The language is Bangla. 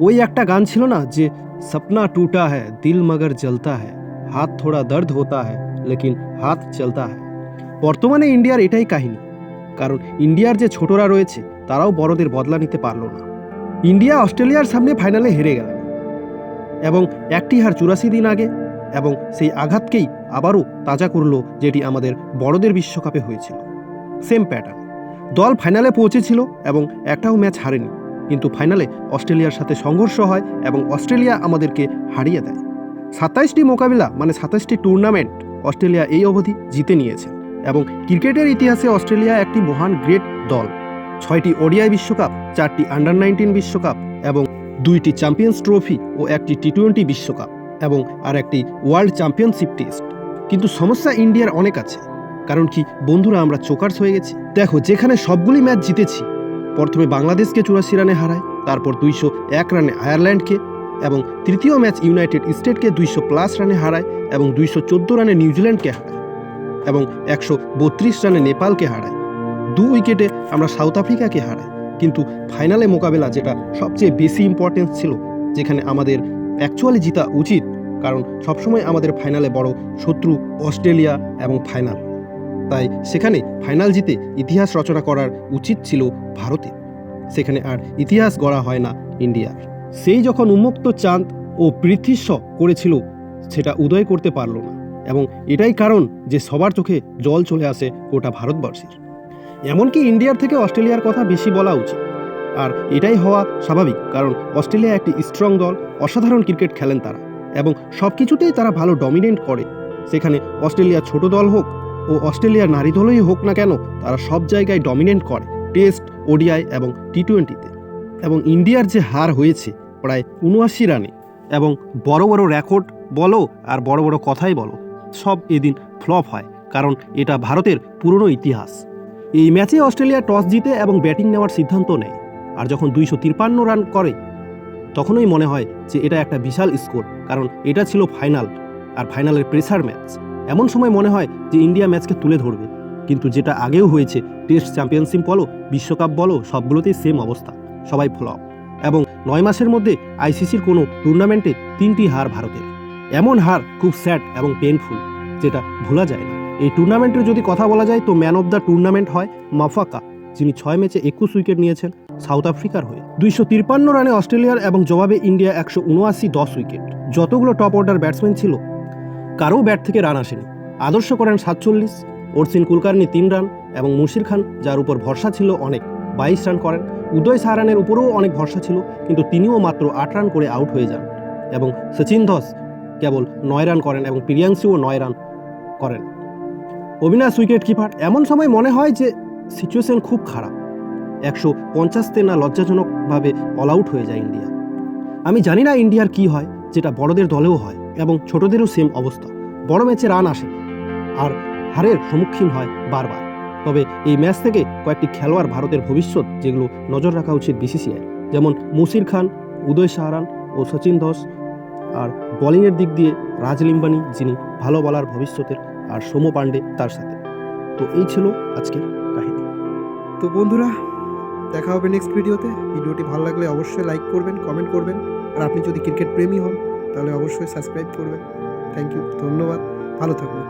ওই একটা গান ছিল না যে সপনা টুটা হ্যায় দিল মগর জলতা হ্যায় হাত থোড়া দর্দ হতা লেকিন হাত চলতা হ্যায় বর্তমানে ইন্ডিয়ার এটাই কাহিনী কারণ ইন্ডিয়ার যে ছোটরা রয়েছে তারাও বড়দের বদলা নিতে পারল না ইন্ডিয়া অস্ট্রেলিয়ার সামনে ফাইনালে হেরে গেল এবং একটি হার চুরাশি দিন আগে এবং সেই আঘাতকেই আবারও তাজা করল যেটি আমাদের বড়দের বিশ্বকাপে হয়েছিল সেম প্যাটার্ন দল ফাইনালে পৌঁছেছিল এবং একটাও ম্যাচ হারেনি। কিন্তু ফাইনালে অস্ট্রেলিয়ার সাথে সংঘর্ষ হয় এবং অস্ট্রেলিয়া আমাদেরকে হারিয়ে দেয়। সাতাইশটি মোকাবিলা মানে সাতাইশটি টুর্নামেন্ট অস্ট্রেলিয়া এই অবধি জিতে নিয়েছে এবং ক্রিকেটের ইতিহাসে অস্ট্রেলিয়া একটি মহান গ্রেট দল। ছয়টি ওডিআই বিশ্বকাপ, চারটি আন্ডার নাইনটিন বিশ্বকাপ এবং দুইটি চ্যাম্পিয়ন্স ট্রফি ও একটি টি টোয়েন্টি বিশ্বকাপ এবং আর একটি ওয়ার্ল্ড চ্যাম্পিয়নশিপ টেস্ট। কিন্তু সমস্যা ইন্ডিয়ার অনেক আছে। কারণ কি বন্ধুরা আমরা চোকার্স হয়ে গেছি। দেখো, যেখানে সবগুলি ম্যাচ জিতেছি প্রথমে বাংলাদেশকে চুরাশি রানে হারায়, তারপর দুইশো এক রানে আয়ারল্যান্ডকে এবং তৃতীয় ম্যাচ ইউনাইটেড স্টেটকে দুইশো প্লাস রানে হারায় এবং দুইশো চোদ্দ রানে নিউজিল্যান্ডকে হারায় এবং একশো বত্রিশ রানে নেপালকে হারায়। দু উইকেটে আমরা সাউথ আফ্রিকাকে হারাই, কিন্তু ফাইনালে মোকাবেলা যেটা সবচেয়ে বেশি ইম্পর্টেন্স ছিল, যেখানে আমাদের অ্যাকচুয়ালি জিতা উচিত, কারণ সবসময় আমাদের ফাইনালে বড় শত্রু অস্ট্রেলিয়া এবং ফাইনাল। তাই সেখানে ফাইনাল জিতে ইতিহাস রচনা করার উচিত ছিল ভারতে। সেখানে আর ইতিহাস গড়া হয় না ইন্ডিয়ার। সেই যখন উন্মুক্ত চাঁদ ও পৃথিস্ব করেছিল, সেটা উদয় করতে পারল না এবং এটাই কারণ যে সবার চোখে জল চলে আসে গোটা ভারতবর্ষের। এমনকি ইন্ডিয়ার থেকে অস্ট্রেলিয়ার কথা বেশি বলা উচিত। আর এটাই হওয়া স্বাভাবিক, কারণ অস্ট্রেলিয়া একটি স্ট্রং দল, অসাধারণ ক্রিকেট খেলেন তারা এবং সব কিছুতেই তারা ভালো ডমিনেন্ট করে। সেখানে অস্ট্রেলিয়া ছোট দল হোক ও অস্ট্রেলিয়ার নারী দলই হোক না কেন, তারা সব জায়গায় ডমিনেন্ট করে টেস্ট ওডিআই এবং টি টোয়েন্টিতে এবং ইন্ডিয়ার যে হার হয়েছে, প্রায় উনআশি রানে। এবং বড় বড় রেকর্ড বলো আর বড় বড় কথাই বলো, সব এদিন ফ্লপ হয়, কারণ এটা ভারতের পুরনো ইতিহাস। এই ম্যাচে অস্ট্রেলিয়া টস জিতে এবং ব্যাটিং নেওয়ার সিদ্ধান্ত নেয়। আর যখন দুইশো তিপ্পান্ন রান করে, তখনই মনে হয় যে এটা একটা বিশাল স্কোর কারণ এটা ছিল ফাইনাল আর ফাইনালের প্রেসার ম্যাচ এমন সময় মনে হয় যে ইন্ডিয়া ম্যাচকে তুলে ধরবে। কিন্তু যেটা আগেও হয়েছে, টেস্ট চ্যাম্পিয়নশিপ বলো, বিশ্বকাপ বলো, সবগুলোতেই সেম অবস্থা। সবাই ফ্লপ এবং নয় মাসের মধ্যে আইসিসির কোনো টুর্নামেন্টে তিনটি হার ভারতের। এমন হার খুব স্যাড এবং পেনফুল যেটা ভোলা যায় না। এই টুর্নামেন্টের যদি কথা বলা যায়, তো ম্যান অফ দ্য টুর্নামেন্ট হয় মাফাকা, যিনি ছয় ম্যাচে একুশ উইকেট নিয়েছেন সাউথ আফ্রিকার হয়ে। দুইশো তিপ্পান্ন রানে অস্ট্রেলিয়ার এবং জবাবে ইন্ডিয়া একশো উনআশি দশ উইকেট। যতগুলো টপ অর্ডার ব্যাটসম্যান ছিল কারও ব্যাট থেকে রান আসেনি। আদর্শ করেন সাতচল্লিশ অর্সিন কুলকার্নি তিন রান এবং মুশির খান, যার উপর ভরসা ছিল অনেক, বাইশ রান করেন। উদয় সাহারানের উপরেও অনেক ভরসা ছিল, কিন্তু তিনিও মাত্র আট রান করে আউট হয়ে যান এবং সচিন ধস কেবল নয় রান করেন এবং প্রিয়াংশুও নয় রান করেন। অবিনাশ উইকেট কিপার এমন সময় মনে হয় যে সিচুয়েশন খুব খারাপ। একশো পঞ্চাশতে না লজ্জাজনকভাবে অল আউট হয়ে যায় ইন্ডিয়া। আমি জানি না ইন্ডিয়ার কি হয়, যেটা বড়দের দলেও হয়। এবং ছোটদেরও সেম অবস্থা। বড় ম্যাচে রান আসে আর হারের সম্মুখীন হয় বারবার। তবে এই ম্যাচ থেকে কয়েকটি খেলোয়াড় ভারতের ভবিষ্যৎ যেগুলো নজর রাখা উচিত বিসিসিআই। যেমন মুসির খান, উদয় সাহারান ও সচিন ধস। আর বোলিংয়ের দিক দিয়ে রাজ লিম্বানি, যিনি ভালো বলার ভবিষ্যতের আর সৌম পাণ্ডে তার সাথে। তো এই ছিল আজকের কাহিনী। তো বন্ধুরা, দেখা হবে নেক্সট ভিডিওতে ভিডিওটি ভালো লাগলে অবশ্যই লাইক করবেন কমেন্ট করবেন। আর আপনি যদি ক্রিকেট প্রেমী হন তাহলে অবশ্যই সাবস্ক্রাইব করবেন। থ্যাংক ইউ ধন্যবাদ ভালো থাকুন